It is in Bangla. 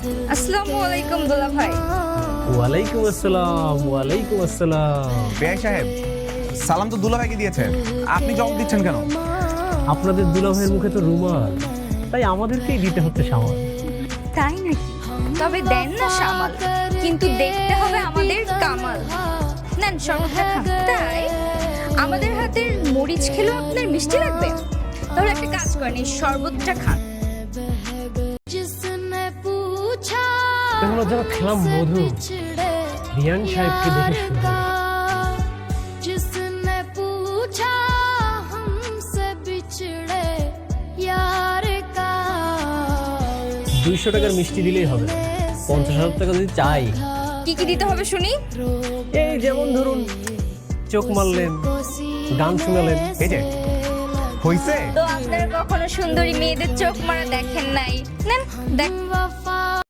আসসালামু আলাইকুম দুলা ভাই। ওয়ালাইকুম আসসালাম ওয়ালাইকুম আসসালাম। বেআই সাহেব সালাম তো দুলা ভাইকে দিয়েছেন। আপনি জবাব দিচ্ছেন কেন? আপনাদের দুলাভাইয়ের মুখে তো রুমাল তাই আমাদেরকেই দিতে হচ্ছে সামাল। তাই নাকি? তবে দেন না সামাল কিন্তু দেখতে হবে আমাদের কামাল। নেন শরবতটা খান তাই আমাদের হাতের মরিচ খেলেও আপনার মিষ্টি লাগবে? তাহলে একটা কাজ করেন এই শরবতটা খান। এগুলো যেন খেলাম মধু রিয়ান সাহেবকে দেখে দুইশো টাকার মিষ্টি দিলেই হবে। পঞ্চাশ হাজার টাকা যদি চাই। কি কি দিতে হবে শুনি? এই যেমন ধরুন চোখ মারলেন গান শুনালেন এই যে হইছে? তো আপনারা কখনো সুন্দরী মেয়েদের চোখ মারা দেখেন নাই? নেন দেখ।